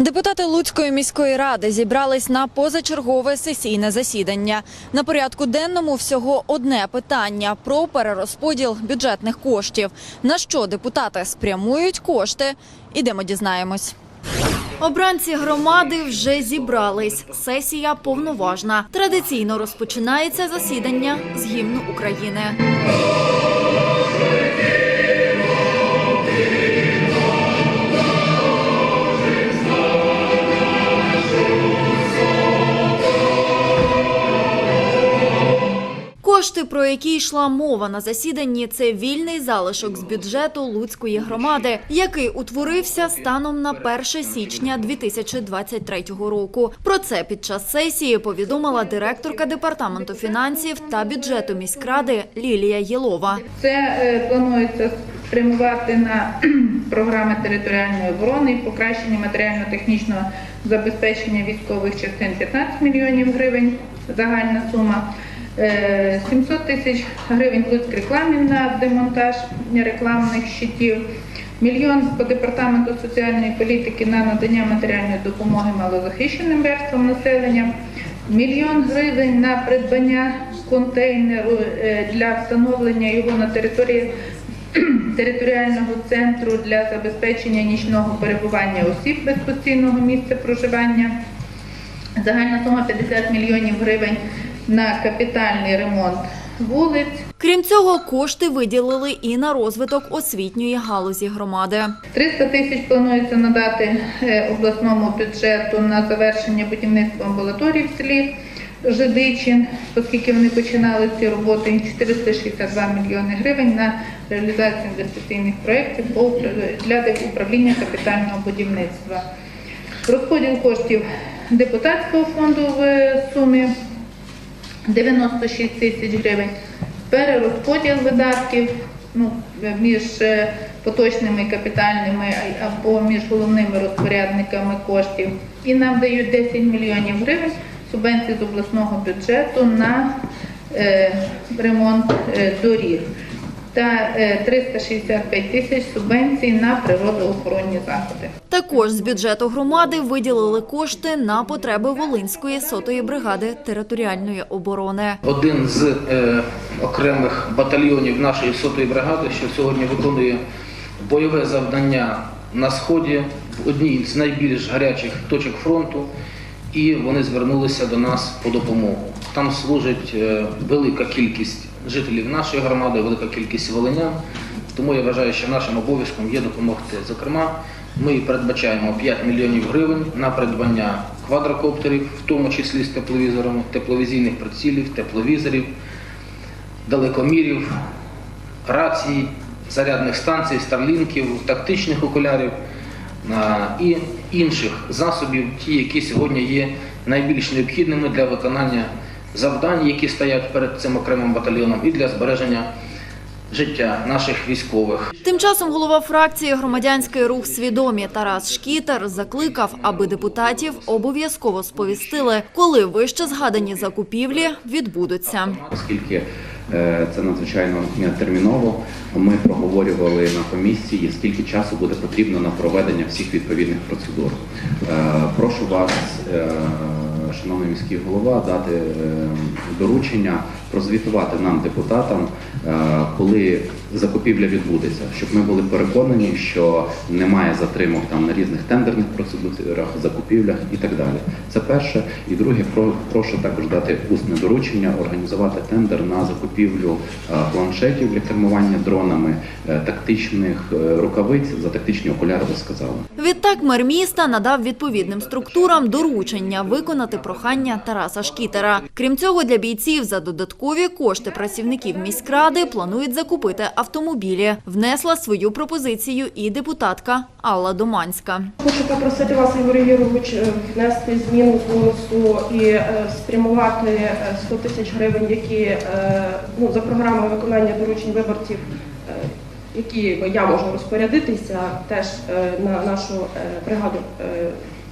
Депутати Луцької міської ради зібрались на позачергове сесійне засідання. На порядку денному всього одне питання про перерозподіл бюджетних коштів. На що депутати спрямують кошти? Ідемо дізнаємось. Обранці громади вже зібрались. Сесія повноважна. Традиційно розпочинається засідання з гімну України. Кошти, про які йшла мова на засіданні, це вільний залишок з бюджету Луцької громади, який утворився станом на 1 січня 2023 року. Про це під час сесії повідомила директорка департаменту фінансів та бюджету міськради Лілія Єлова. Це е, планується спрямувати на програми територіальної оборони покращення матеріально-технічного забезпечення військових частин 15 мільйонів гривень, загальна сума. Е, 700 тисяч гривень Луцьк рекламі на демонтаж рекламних щитів. Мільйон по департаменту соціальної політики на надання матеріальної допомоги малозахищеним верствам населення. Мільйон гривень на придбання контейнеру е, для встановлення його на території територіального центру для забезпечення нічного перебування осіб без постійного місця проживання. Загальна сума 50 мільйонів гривень на капітальний ремонт вулиць. Крім цього, кошти виділили і на розвиток освітньої галузі громади. 300 тисяч планується надати е, обласному бюджету на завершення будівництва амбулаторій в селі Жидичин, оскільки вони починали ці роботи, 462 мільйони гривень на реалізацію інвестиційних проєктів для управління капітального будівництва. Розподіл коштів депутатського фонду в сумі 96 тисяч гривень. Перерозподіл видатків ну, між е, поточними капітальними або між головними розпорядниками коштів. І нам дають 10 мільйонів гривень субвенції з обласного бюджету на е, ремонт е, доріг та е, 365 тисяч субвенцій на природоохоронні заходи. Також з бюджету громади виділили кошти на потреби Волинської сотої бригади територіальної оборони. один з е, окремих батальйонів нашої сотої бригади, що сьогодні виконує бойове завдання на сході в одній з найбільш гарячих точок фронту, і вони звернулися до нас по допомогу. Там служить е, велика кількість жителів нашої громади, велика кількість волинян. Тому я вважаю, що нашим обов'язком є допомогти. Зокрема, ми передбачаємо 5 мільйонів гривень на придбання квадрокоптерів, в тому числі з тепловізорами, тепловізійних прицілів, тепловізорів, далекомірів, рацій, зарядних станцій, старлінків, тактичних окулярів і інших засобів, ті, які сьогодні є найбільш необхідними для виконання завдань, які стоять перед цим окремим батальйоном, і для збереження життя наших військових. Тим часом голова фракції громадянський рух свідомі Тарас Шкітер закликав, аби депутатів обов'язково сповістили, коли вище згадані закупівлі відбудуться. Оскільки е, це надзвичайно терміново, ми проговорювали на комісії, скільки часу буде потрібно на проведення всіх відповідних процедур. Е, Прошу вас, е, шановний міський голова, дати доручення прозвітувати нам, депутатам, е, коли закупівля відбудеться, щоб ми були переконані, що немає затримок там на різних тендерних процедурах, закупівлях і так далі. Це перше. І друге, прошу також дати усне доручення, організувати тендер на закупівлю е, планшетів для кермування дронами, е, тактичних рукавиць за тактичні окуляри, ви сказали. Відтак мер міста надав відповідним структурам доручення виконати прохання Тараса Шкітера. Крім цього, для бійців за додаткові кошти працівників міськради планують закупити автомобілі. Внесла свою пропозицію і депутатка Алла Доманська. Хочу попросити вас, Ігор Ігорович, е, внести зміну бонусу і е, спрямувати е, 100 тисяч гривень, які е, ну, за програмою виконання доручень виборців, е, які я можу розпорядитися, теж е, на нашу е, бригаду. е,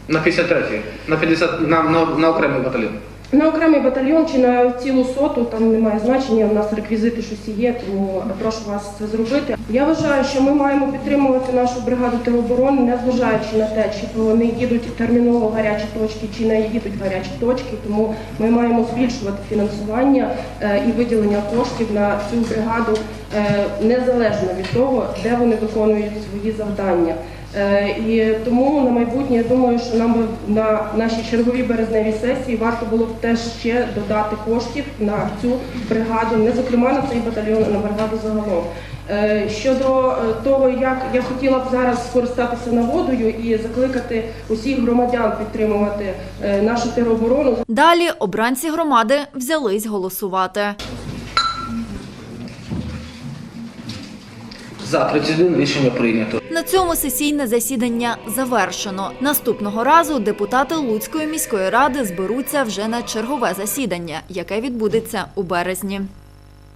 На 53-й, на 50, на, на, на окремий батальйон. На окремий батальйон чи на цілу соту там немає значення. У нас реквізити щось є, тому прошу вас це зробити. Я вважаю, що ми маємо підтримувати нашу бригаду тероборони, не зважаючи на те, чи вони їдуть терміново в гарячі точки, чи не їдуть в гарячі точки. Тому ми маємо збільшувати фінансування е, і виділення коштів на цю бригаду е, незалежно від того, де вони виконують свої завдання. Е, І тому на майбутнє я думаю, що нам би на нашій черговій березневій сесії варто було б теж ще додати коштів на цю бригаду, не зокрема на цей батальйон, а на бригаду загалом. Е, Щодо е, того, як я хотіла б зараз скористатися нагодою і закликати усіх громадян підтримувати нашу тероборону. Далі обранці громади взялись голосувати. За 31 рішення прийнято. На цьому сесійне засідання завершено. Наступного разу депутати Луцької міської ради зберуться вже на чергове засідання, яке відбудеться у березні.